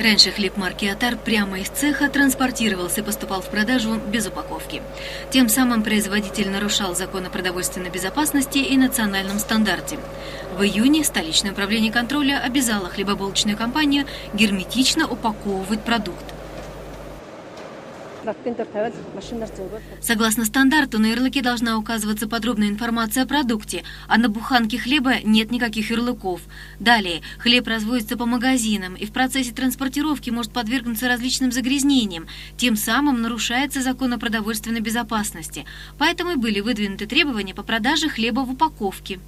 Раньше хлеб марки «Атар» прямо из цеха транспортировался и поступал в продажу без упаковки. Тем самым производитель нарушал закон о продовольственной безопасности и национальном стандарте. В июне столичное управление контроля обязало хлебобулочную компанию герметично упаковывать продукт. Согласно стандарту, на ярлыке должна указываться подробная информация о продукте, а на буханке хлеба нет никаких ярлыков. Далее, хлеб разводится по магазинам и в процессе транспортировки может подвергнуться различным загрязнениям, тем самым нарушается закон о продовольственной безопасности. Поэтому и были выдвинуты требования по продаже хлеба в упаковке.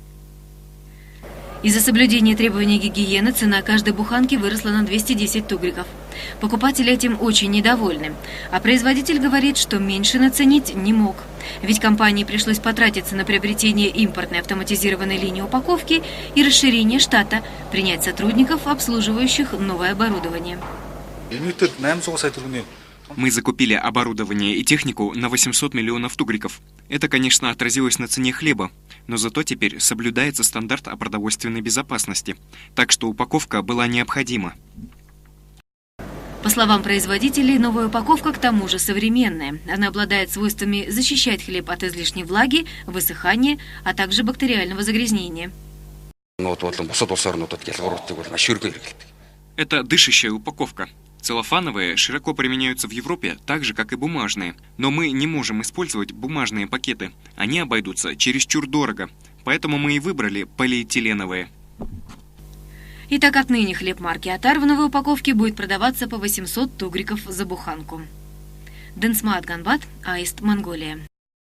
Из-за соблюдения требований гигиены цена каждой буханки выросла на 210 тугриков. Покупатели этим очень недовольны, а производитель говорит, что меньше наценить не мог. Ведь компании пришлось потратиться на приобретение импортной автоматизированной линии упаковки и расширение штата, принять сотрудников, обслуживающих новое оборудование. Мы закупили оборудование и технику на 800 миллионов тугриков. Это, конечно, отразилось на цене хлеба, но зато теперь соблюдается стандарт о продовольственной безопасности, так что упаковка была необходима. По словам производителей, новая упаковка к тому же современная. Она обладает свойствами защищать хлеб от излишней влаги, высыхания, а также бактериального загрязнения. Это дышащая упаковка. Целлофановые широко применяются в Европе, так же, как и бумажные. Но мы не можем использовать бумажные пакеты. Они обойдутся чересчур дорого. Поэтому мы и выбрали полиэтиленовые. И так отныне хлеб марки «Атар» в новой упаковке будет продаваться по 800 тугриков за буханку. Денсмаат Ганбат, Аист, Монголия.